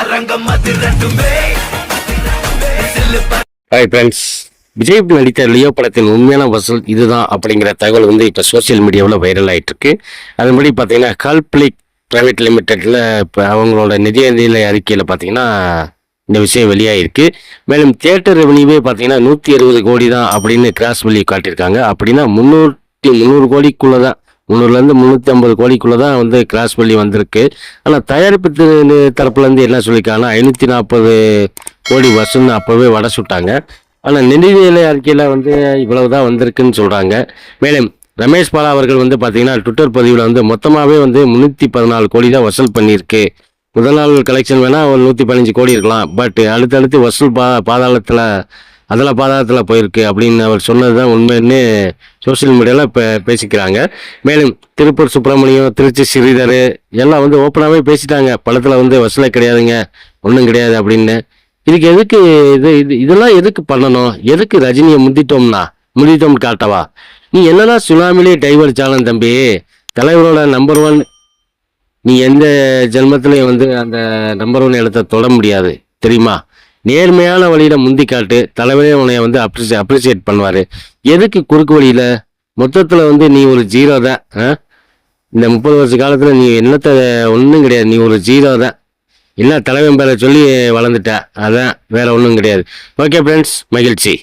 அரங்கம் அது ரெண்டுமே. ஹாய் ஃப்ரெண்ட்ஸ் விஜய் நடித்த லியோ படத்தின் உண்மையான வசூல் இதுதான் அப்படிங்கிற தகவல் வந்து இப்போ சோஷியல் மீடியாவில் வைரல் ஆயிட்டு இருக்கு அதன்படி பார்த்தீங்கன்னா கால்பிளிக் பிரைவேட் லிமிடெட்டில் இப்போ அவங்களோட நிதிநிலை அறிக்கையில் பார்த்தீங்கன்னா இந்த விஷயம் வெளியாகிருக்கு மேலும் தியேட்டர் ரெவன்யூவே பார்த்தீங்கன்னா நூற்றி அறுபது கோடி தான் அப்படின்னு கிராஸ் வெளியே காட்டியிருக்காங்க. அப்படின்னா முந்நூற்றி முந்நூறு கோடிக்குள்ளே தான் முந்நூறுலேருந்து முந்நூற்றி ஐம்பது கோடிக்குள்ளே தான் வந்து கிராஸ் பண்ணி வந்திருக்கு. ஆனால் தயாரிப்பு தரப்புலேருந்து என்ன சொல்லியிருக்காங்கன்னா ஐநூற்றி நாற்பது கோடி வசூல்னு அப்போவே வடை சுட்டாங்க. ஆனால் நிதிநிலை அறிக்கையில் வந்து இவ்வளவு தான் வந்திருக்குன்னு சொல்கிறாங்க மேலும் ரமேஷ் பாலா அவர்கள் வந்து பார்த்தீங்கன்னா ட்விட்டர் பதிவில் வந்து மொத்தமாகவே வந்து முந்நூற்றி பதினாலு கோடி தான் வசூல் பண்ணியிருக்கு. முதல் நாள் கலெக்ஷன் வேணால் ஒரு நூற்றி பதினஞ்சு கோடி இருக்கலாம். பட் அடுத்தடுத்து வசூல் பா பாதாளத்தில் அதில் பாதாளத்தில் போயிருக்கு அப்படின்னு அவர் சொன்னது தான் உண்மைன்னு சோஷியல் மீடியாவில் இப்போ பேசிக்கிறாங்க. மேலும் திருப்பூர் சுப்பிரமணியம் திருச்சி ஸ்ரீதர் எல்லாம் வந்து ஓப்பனாகவே பேசிட்டாங்க. படத்தில் வந்து வசூலே கிடையாதுங்க. ஒன்றும் கிடையாது அப்படின்னு. இதுக்கு எதுக்கு இது இது இதெல்லாம் எதுக்கு பண்ணணும்? எதுக்கு ரஜினியை முந்திட்டோம்னா? முந்திட்டோம்னு காட்டவா? நீ என்னதான் சுனாமிலே டைவர்ச்சாலும் தம்பி தலைவரோட நம்பர் ஒன் நீ எந்த ஜென்மத்திலையும் வந்து அந்த நம்பர் ஒன் இடத்த தொட முடியாது. தெரியுமா? நேர்மையான வழியில் முந்தி காட்டு தலைவரே உன்னை வந்து அப்ரிசி அப்ரிசியேட் பண்ணுவார். எதுக்கு குறுக்கு வழியில? மொத்தத்தில் வந்து நீ ஒரு ஜீரோ தான் ஆ? இந்த முப்பது வருஷ காலத்தில் நீ என்னத்த ஒன்றும் கிடையாது. நீ ஒரு ஜீரோ தான். என்ன தலைவன் பேரை சொல்லி வளர்ந்துட்ட. அதான் வேற ஒன்றும் கிடையாது. ஓகே ஃப்ரெண்ட்ஸ் மகிழ்ச்சி.